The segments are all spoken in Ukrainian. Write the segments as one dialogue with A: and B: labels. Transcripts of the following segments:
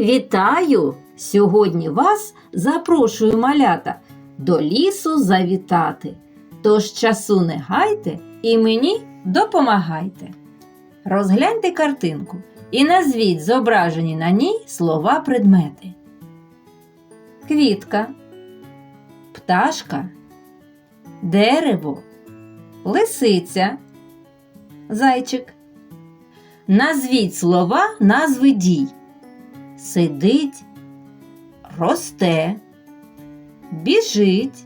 A: Вітаю! Сьогодні вас запрошую малята до лісу завітати. Тож часу не гайте і мені допомагайте. Розгляньте картинку і назвіть зображені на ній слова предмети. Квітка, пташка, дерево, лисиця, зайчик. Назвіть слова назви дій. Сидить, росте, біжить,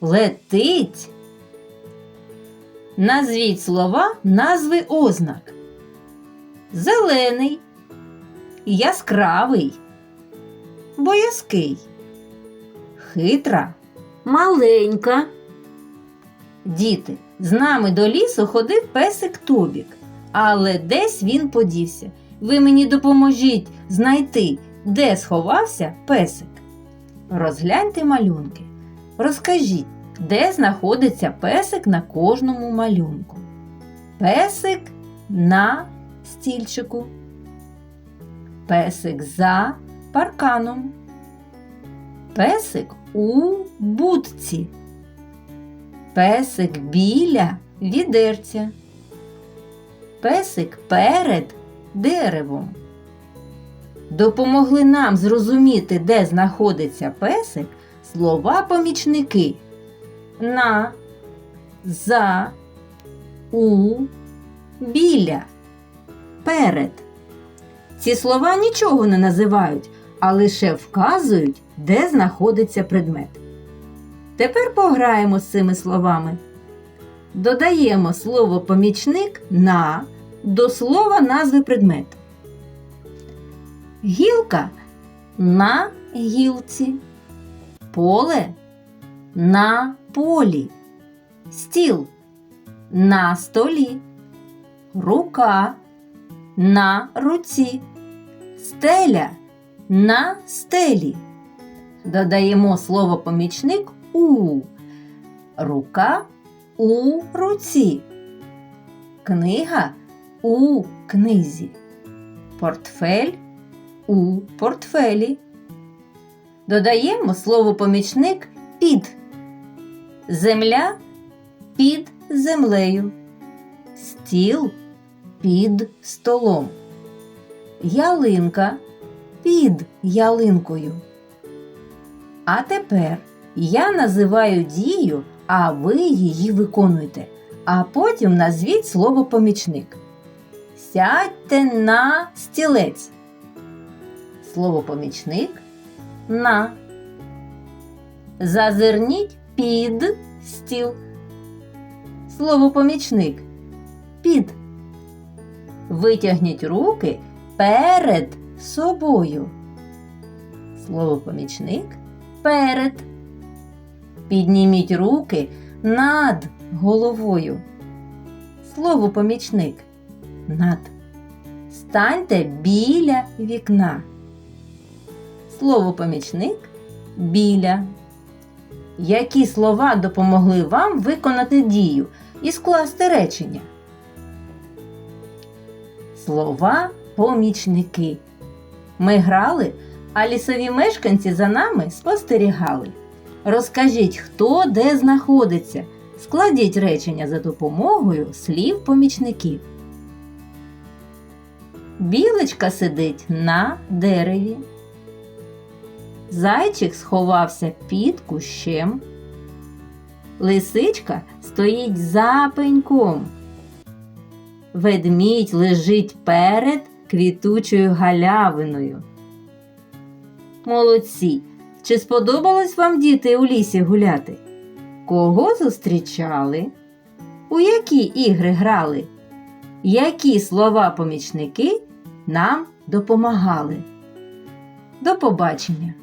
A: летить. Назвіть слова назви ознак. Зелений, яскравий, боязкий, хитра, маленька. Діти, з нами до лісу ходив песик Тобік, але десь він подівся. Ви мені допоможіть знайти, де сховався песик. Розгляньте малюнки. Розкажіть, де знаходиться песик на кожному малюнку. Песик на стільчику. Песик за парканом. Песик у будці. Песик біля відерця. Песик перед деревом. Допомогли нам зрозуміти, де знаходиться песик, слова помічники на, за, у, біля, перед. Ці слова нічого не називають, а лише вказують, де знаходиться предмет. Тепер пограємо з цими словами. Додаємо слово помічник на до слова назви предмету. Гілка на гілці, поле на полі, стіл на столі, рука на руці, стеля на стелі. Додаємо слово помічник у, рука у руці, книга у книзі, портфель у портфелі. Додаємо слово помічник під, земля під землею, стіл під столом, ялинка під ялинкою. А тепер я називаю дію, а ви її виконуєте. А потім назвіть слово помічник. Сядьте на стілець. Слово помічник на. Зазирніть під стіл. Слово помічник під. Витягніть руки перед собою. Слово помічник перед. Підніміть руки над головою. Слово помічник над. Станьте біля вікна. Слово помічник біля. Які слова допомогли вам виконати дію і скласти речення? Слова помічники. Ми грали, а лісові мешканці за нами спостерігали. Розкажіть, хто де знаходиться. Складіть речення за допомогою слів помічників. Білочка сидить на дереві. Зайчик сховався під кущем. Лисичка стоїть за пеньком. Ведмідь лежить перед квітучою галявиною. Молодці! Чи сподобалось вам діти у лісі гуляти? Кого зустрічали? У які ігри грали? Які слова помічники нам допомагали? До побачення!